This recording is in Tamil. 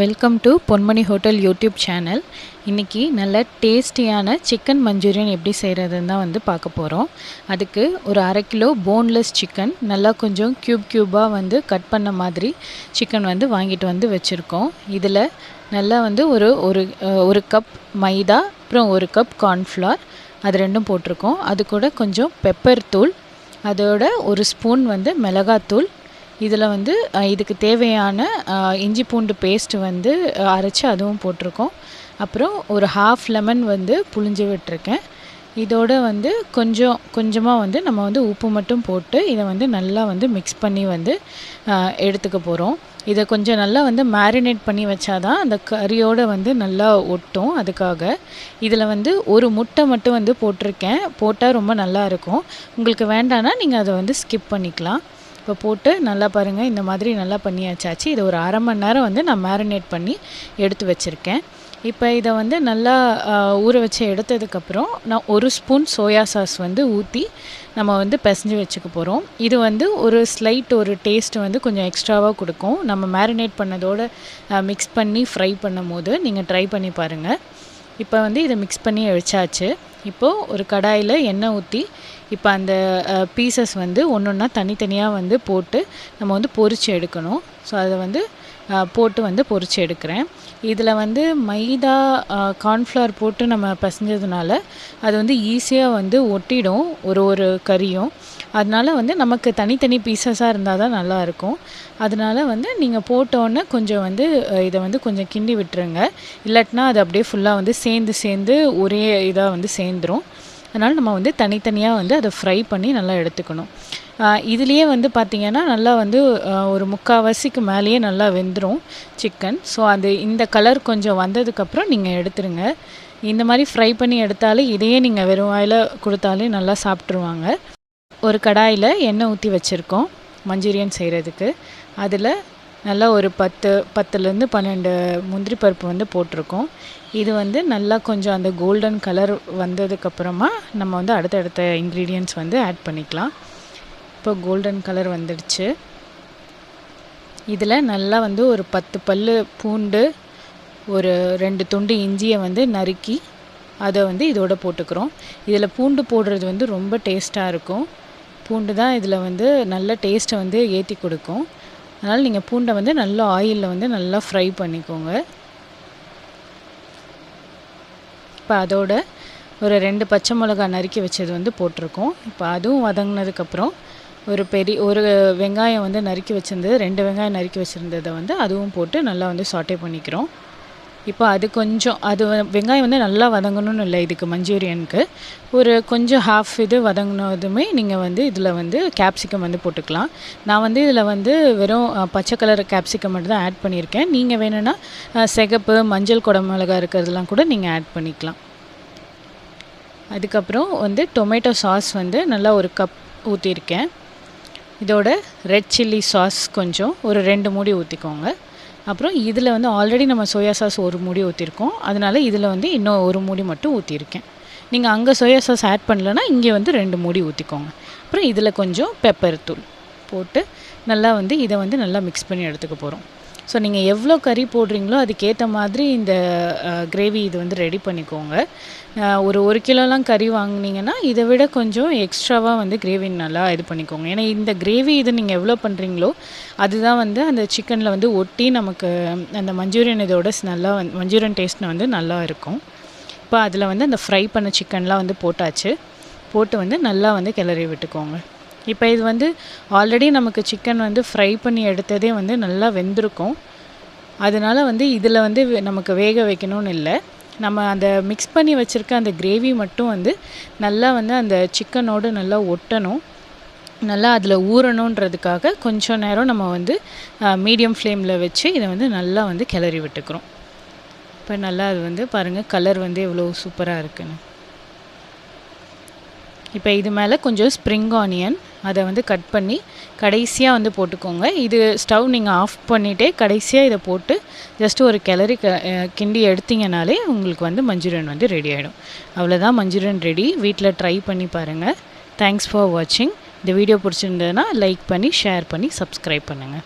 Welcome to Ponmani hotel YouTube channel இன்றைக்கி நல்ல டேஸ்டியான சிக்கன் மஞ்சூரியன் எப்படி செய்கிறதுன்னு தான் வந்து பார்க்க போகிறோம் அதுக்கு ஒரு அரை கிலோ போன்லெஸ் சிக்கன் நல்லா கொஞ்சம் க்யூப் க்யூபாக வந்து கட் பண்ண மாதிரி சிக்கன் வந்து வாங்கிட்டு வந்து வச்சுருக்கோம். இதில் நல்லா வந்து ஒரு ஒரு ஒரு கப் மைதா அப்புறம் ஒரு கப் கார்ன்ஃப்ளவர் அது ரெண்டும் போட்டிருக்கோம். அது கூட கொஞ்சம் பெப்பர் தூள் அதோட ஒரு ஸ்பூன் வந்து மிளகாத்தூள் இதில் வந்து இதுக்கு தேவையான இஞ்சி பூண்டு பேஸ்ட் வந்து அரைச்சி அதுவும் போட்டிருக்கோம். அப்புறம் ஒரு ஹாஃப் லெமன் வந்து புழிஞ்சு விட்டுருக்கேன். இதோட வந்து கொஞ்சம் கொஞ்சமாக வந்து நம்ம வந்து உப்பு மட்டும் போட்டு இதை வந்து நல்லா வந்து மிக்ஸ் பண்ணி வந்து எடுத்துக்க போகிறோம் இதை கொஞ்சம் நல்லா வந்து மேரினேட் பண்ணி வச்சாதான் அந்த கறியோடு வந்து நல்லா ஒட்டும் அதுக்காக. இதில் வந்து ஒரு முட்டை மட்டும் வந்து போட்டிருக்கேன். போட்டால் ரொம்ப நல்லா இருக்கும். உங்களுக்கு வேண்டான்னா நீங்கள் அதை வந்து ஸ்கிப் பண்ணிக்கலாம். இப்போ போட்டு நல்லா பாருங்கள் இந்த மாதிரி நல்லா பண்ணியாச்சாச்சு. இதை ஒரு அரை மணி நேரம் வந்து நான் மேரினேட் பண்ணி எடுத்து வச்சுருக்கேன். இப்போ இதை வந்து நல்லா ஊற வச்சு எடுத்ததுக்கப்புறம் நான் ஒரு ஸ்பூன் சோயா சாஸ் வந்து ஊற்றி நம்ம வந்து பிசைஞ்சு வச்சுக்க போகிறோம் இது வந்து ஒரு ஸ்லைட் ஒரு டேஸ்ட் வந்து கொஞ்சம் எக்ஸ்ட்ராவாக கொடுக்கும். நம்ம மேரினேட் பண்ணதோடு மிக்ஸ் பண்ணி ஃப்ரை பண்ணும் போது நீங்கள் ட்ரை பண்ணி பாருங்கள் இப்போ வந்து இதை மிக்ஸ் பண்ணி வச்சாச்சு இப்போது ஒரு கடாயில் எண்ணெய் ஊற்றி இப்போ அந்த பீசஸ் வந்து ஒன்று ஒன்றா தனித்தனியாக வந்து போட்டு நம்ம வந்து பொரித்து எடுக்கணும். ஸோ அதை வந்து போட்டு வந்து பொறிச்சு எடுக்கிறேன். இதில் வந்து மைதா கார்ன்ஃப்ளவர் போட்டு நம்ம பசைஞ்சதுனால அது வந்து ஈஸியாக வந்து ஒட்டிடும் ஒரு ஒரு கறியும். அதனால் வந்து நமக்கு தனித்தனி பீசஸாக இருந்தால் தான் நல்லாயிருக்கும் அதனால வந்து நீங்கள் போட்டோன்னே கொஞ்சம் வந்து இதை வந்து கொஞ்சம் கிண்டி விட்டுருங்க. இல்லாட்டினா அது அப்படியே ஃபுல்லாக வந்து சேர்ந்து சேர்ந்து ஒரே இதாக வந்து சேர்ந்துரும். அதனால் நம்ம வந்து தனித்தனியாக வந்து அதை ஃப்ரை பண்ணி நல்லா எடுத்துக்கணும். இதுலேயே வந்து பார்த்திங்கன்னா நல்லா வந்து ஒரு முக்கால்வாசிக்கு மேலேயே நல்லா வெந்துடும் சிக்கன் ஸோ அது இந்த கலர் கொஞ்சம் வந்ததுக்கப்புறம் நீங்கள் எடுத்துருங்க. இந்த மாதிரி ஃப்ரை பண்ணி எடுத்தாலே இதையே நீங்கள் வெறும் வாயில் கொடுத்தாலே நல்லா சாப்பிட்ருவாங்க ஒரு கடாயில் எண்ணெய் ஊற்றி வச்சுருக்கோம் மஞ்சூரியன் செய்கிறதுக்கு அதில் நல்லா ஒரு பத்து பத்துலேருந்து பன்னெண்டு முந்திரி பருப்பு வந்து போட்டிருக்கோம். இது வந்து நல்லா கொஞ்சம் அந்த கோல்டன் கலர் வந்ததுக்கப்புறமா நம்ம வந்து அடுத்தடுத்த இன்க்ரீடியன்ட்ஸ் வந்து ஆட் பண்ணிக்கலாம். இப்போ கோல்டன் கலர் வந்துடுச்சு. இதில் நல்லா வந்து ஒரு பத்து பல்லு பூண்டு ஒரு ரெண்டு துண்டு இஞ்சியை வந்து நறுக்கி அதை வந்து இதோட போட்டுக்கிறோம். இதில் பூண்டு போடுறது வந்து ரொம்ப டேஸ்ட்டாக இருக்கும். பூண்டு தான் இதில் வந்து நல்ல டேஸ்ட்டை வந்து ஏற்றி கொடுக்கும். அதனால் நீங்கள் பூண்டை வந்து நல்லா ஆயிலில் வந்து நல்லா ஃப்ரை பண்ணிக்கோங்க. இப்போ அதோட ஒரு ரெண்டு பச்சை மிளகா நறுக்கி வச்சது வந்து போட்டிருக்கோம். இப்போ அதுவும் வதங்கினதுக்கப்புறம் ஒரு பெரிய ஒரு வெங்காயம் வந்து நறுக்கி வச்சுருந்தது ரெண்டு வெங்காயம் நறுக்கி வச்சுருந்ததை வந்து அதுவும் போட்டு நல்லா வந்து சாட்டே பண்ணிக்கிறோம். இப்போ அது கொஞ்சம் அது வ- வெங்காயம் வந்து நல்லா வதங்கணும்னு இல்லை இதுக்கு மஞ்சூரியனுக்கு. ஒரு கொஞ்சம் ஹாஃப் இது வதங்கினதுமே நீங்கள் வந்து இதில் வந்து கேப்சிகம் வந்து போட்டுக்கலாம். நான் வந்து இதில் வந்து வெறும் பச்சை கலர் கேப்சிகம் மட்டும் தான் ஆட் பண்ணியிருக்கேன். நீங்கள் வேணும்னா சிகப்பு மஞ்சள் குடமிளகா இருக்கிறதெல்லாம் கூட நீங்கள் ஆட் பண்ணிக்கலாம். அதுக்கப்புறம் வந்து டொமேட்டோ சாஸ் வந்து நல்லா ஒரு கப் ஊற்றிருக்கேன் இதோட ரெட் சில்லி சாஸ் கொஞ்சம் ஒரு ரெண்டு மூடி ஊற்றிக்கோங்க அப்புறம் இதில் வந்து ஆல்ரெடி நம்ம சோயா சாஸ் ஒரு மூடி ஊற்றிருக்கோம் அதனால் இதில் வந்து இன்னும் ஒரு மூடி மட்டும் ஊற்றிருக்கேன் நீங்கள் அங்கே சோயா சாஸ் ஆட் பண்ணலன்னா இங்கே வந்து ரெண்டு மூடி ஊற்றிக்கோங்க அப்புறம் இதில் கொஞ்சம் பெப்பர் தூள் போட்டு நல்லா வந்து இதை வந்து நல்லா மிக்ஸ் பண்ணி எடுத்துக்க போகிறோம் ஸோ நீங்கள் எவ்வளோ கறி போடுறீங்களோ அதுக்கேற்ற மாதிரி இந்த கிரேவி இது வந்து ரெடி பண்ணிக்கோங்க. ஒரு ஒரு கிலோலாம் கறி வாங்குனீங்கன்னா இதை விட கொஞ்சம் எக்ஸ்ட்ராவாக வந்து கிரேவி நல்லா இது பண்ணிக்கோங்க. ஏன்னா இந்த கிரேவி இது நீங்கள் எவ்வளோ பண்ணுறீங்களோ அதுதான் வந்து அந்த சிக்கனில் வந்து ஒட்டி நமக்கு அந்த மஞ்சூரியன் இதோட நல்லா வந் மஞ்சூரியன் டேஸ்ட் வந்து நல்லா இருக்கும். இப்போ அதில் வந்து அந்த ஃப்ரை பண்ண சிக்கன்லாம் வந்து போட்டாச்சு. போட்டு வந்து நல்லா வந்து கிளறி விட்டுக்கோங்க. இப்போ இது வந்து ஆல்ரெடி நமக்கு சிக்கன் வந்து ஃப்ரை பண்ணி எடுத்ததே வந்து நல்லா வெந்திருக்கும். அதனால் வந்து இதில் வந்து வே- நமக்கு வேக வைக்கணும்னு இல்லை. நம்ம அந்த மிக்ஸ் பண்ணி வச்சுருக்க அந்த கிரேவி மட்டும் வந்து நல்லா வந்து அந்த சிக்கனோடு நல்லா ஒட்டணும். நல்லா அதில் ஊறணுன்றதுக்காக கொஞ்சம் நேரம் நம்ம வந்து மீடியம் ஃப்ளேமில் வச்சு இதை வந்து நல்லா வந்து கிளறி விட்டுக்கிறோம். இப்போ நல்லா அது வந்து பாருங்கள் கலர் வந்து எவ்வளோ சூப்பராக இருக்குன்னு. இப்போ இது மேலே கொஞ்சம் ஸ்ப்ரிங் ஆனியன் அதை வந்து கட் பண்ணி கடைசியாக வந்து போட்டுக்கோங்க. இது ஸ்டவ் நீங்கள் ஆஃப் பண்ணிவிட்டே கடைசியாக இதை போட்டு ஜஸ்ட் ஒரு கிளறி க கிண்டி எடுத்தீங்கனாலே உங்களுக்கு வந்து மஞ்சூரியன் வந்து ரெடி ஆகிடும் அவ்வளோதான் மஞ்சூரியன் ரெடி வீட்டில் ட்ரை பண்ணி பாருங்கள் தேங்க்ஸ் ஃபார் வாட்சிங் இந்த வீடியோ பிடிச்சிருந்ததுன்னா லைக் பண்ணி ஷேர் பண்ணி சப்ஸ்கிரைப் பண்ணுங்கள்